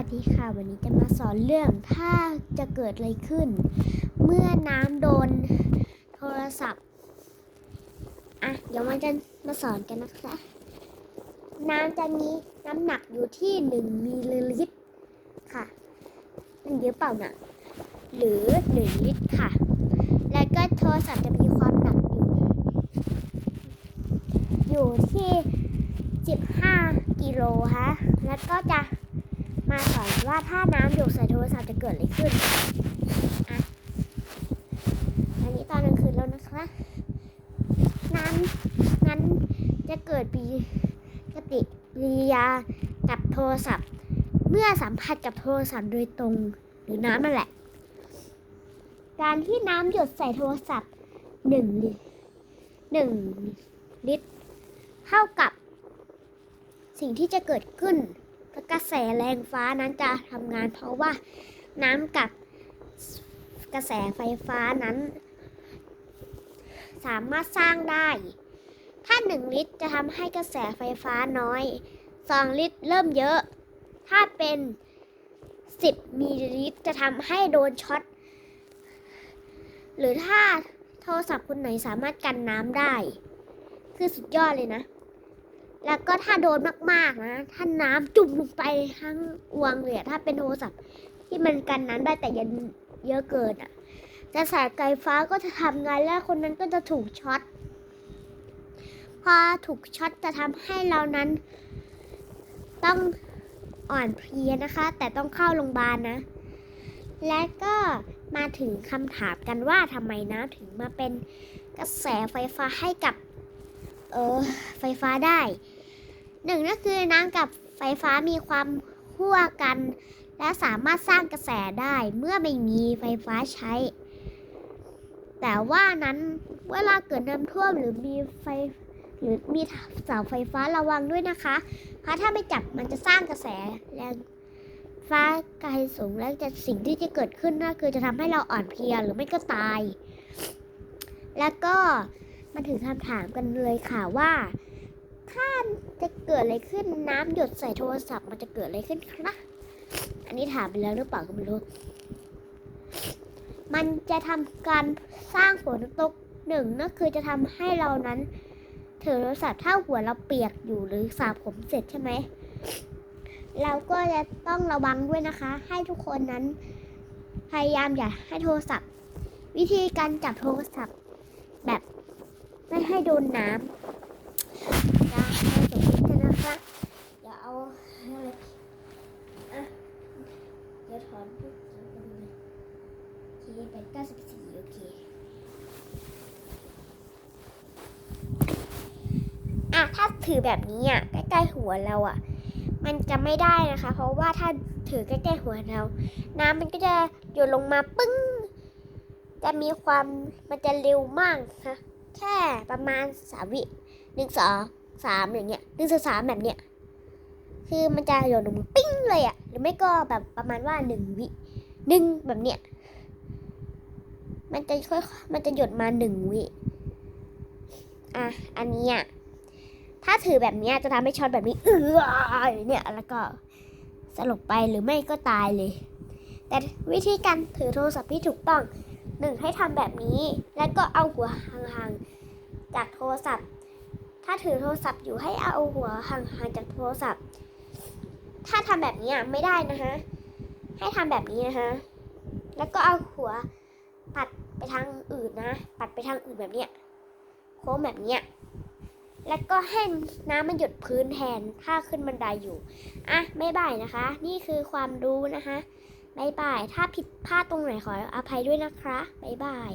วัสดีค่ะ วันนี้จะมาสอนเรื่องถ้าจะเกิดอะไรขึ้น เมื่อน้ำโดนโทรศัพท์ อะ เดี๋ยวมันจะมาสอนกันนะคะ น้ำจะมีน้ำหนักอยู่ที่หนึ่งมิลลิลิตรค่ะมันเยอะเปล่านะหรือหนึ่งลิตรค่ะ แล้วก็โทรศัพท์จะมีความหนักอยู่อยู่ที่ 15 กิโลฮะแล้วก็จะ มาสอนว่าถ้าน้ำหยดใส่โทรศัพท์จะเกิดอะไรขึ้นอะอันนี้ตอนกลางคืนแล้วนะคะน้ำนั้นจะเกิดปีปฏิกิริยากับโทรศัพท์ เมื่อสัมผัสกับโทรศัพท์โดยตรงหรือน้ำนั่นแหละ การที่น้ำหยดใส่โทรศัพท์หนึ่งลิตรหนึ่งลิตรเท่ากับสิ่งที่จะเกิดขึ้น กระแสแรงฟ้านั้นจะทำงาน เพราะว่าน้ำกับกระแสไฟฟ้านั้น สามารถสร้างได้ ถ้า 1 ลิตรจะทำให้กระแสไฟฟ้าน้อย 2 ลิตรเริ่มเยอะ ถ้าเป็น 10มิลลิลิตรจะทำให้โดนช็อตหรือถ้าโทรศัพท์คุณไหนสามารถกันน้ำได้ คือสุดยอดเลยนะ แล้วก็ถ้าโดนมากๆนะ ถ้าน้ำจุ่มลงไปทั้งอวงเลยถ้าเป็นโทรศัพท์ที่มันกันน้ำได้แต่ยังเยอะเกินอะกระแสไฟฟ้าก็จะทำงานแล้วคนนั้นก็จะถูกช็อต พอถูกช็อตจะทำให้เรานั้น ต้องอ่อนเพลียนะคะ แต่ต้องเข้าโรงพยาบาลนะ และก็มาถึงคำถามกันว่าทำไมน้ำถึงมาเป็นกระแสไฟฟ้าให้กับ เออไฟฟ้าได้หนึ่งก็คือน้ำกับไฟฟ้ามีความคั่วกัน และสามารถสร้างกระแสได้เมื่อไม่มีไฟฟ้าใช้ แต่ว่านั้นเวลาเกิดน้ำท่วมหรือมีไฟหรือมีเสาไฟฟ้าระวังด้วยนะคะเพราะถ้าไม่จับมันจะสร้างกระแสแรงฟ้าไกลสูงและจะสิ่งที่จะเกิดขึ้นก็คือจะทำให้เราอ่อนเพลียหรือไม่ก็ตาย แล้วก็ มาถึงคำถามกันเลยค่ะว่าถ้าจะเกิดอะไรขึ้นน้ำหยดใส่โทรศัพท์มันจะเกิดอะไรขึ้นคะอันนี้ถามไปแล้วหรือเปล่าก็ไม่รู้ มันจะทำการสร้างฝนตกหนึ่งนั่นคือจะทำให้เรานั้นถือโทรศัพท์ถ้าหัวเราเปียกอยู่หรือสระผมเสร็จใช่ไหมเราก็จะต้องระวังด้วยนะคะ ให้ทุกคนนั้น พยายามอย่าให้โทรศัพท์ วิธีการจับโทรศัพท์แบบ ไม่ให้โดนน้ำจะให้สมมติกันนะคะเดี๋ยวเอาอะไรอะเดี๋ยวถอนปุ๊บถอนกันเลยโอเคเป็นเก้าสิบสี่โอเคอะถ้าถือแบบนี้อะใกล้ๆหัวเราอะ มันจะไม่ได้นะคะ เพราะว่าถ้าถือใกล้ๆหัวเรา น้ำมันก็จะหยดลงมาปึ้ง จะมีความมันจะเร็วมากนะ แค่ประมาณสามวิหนึ่งสองสามอย่างเงี้ยหนึ่งสองสามแบบเนี้ยคือมันจะหยดลงปิ้งเลยอะหรือไม่ก็แบบประมาณว่าหนึ่งวิหนึ่งแบบเนี้ยมันจะค่อยมันจะหยดมาหนึ่งวิอะอันนี้อะถ้าถือแบบเนี้ยจะทำให้ช็อตแบบนี้เออเนี่ยแล้วก็สลบไปหรือไม่ก็ตายเลย แต่วิธีการถือโทรศัพท์ที่ถูกต้อง หนึ่งให้ทำแบบนี้ แล้วก็เอาหัวห่างๆจากโทรศัพท์ ถ้าถือโทรศัพท์อยู่ให้เอาหัวห่างๆจากโทรศัพท์ ถ้าทำแบบนี้อะไม่ได้นะคะให้ทำแบบนี้นะคะแล้วก็เอาหัวปัดไปทางอื่นนะ ปัดไปทางอื่นแบบเนี้ยโค้งแบบเนี้ยแล้วก็ให้น้ำมันหยดพื้นแทนถ้าขึ้นบันไดอยู่ อะไม่บายนะคะ นี่คือความรู้นะคะ บายบาย ถ้าผิดพลาดตรงไหนขออภัยด้วยนะคะบายบาย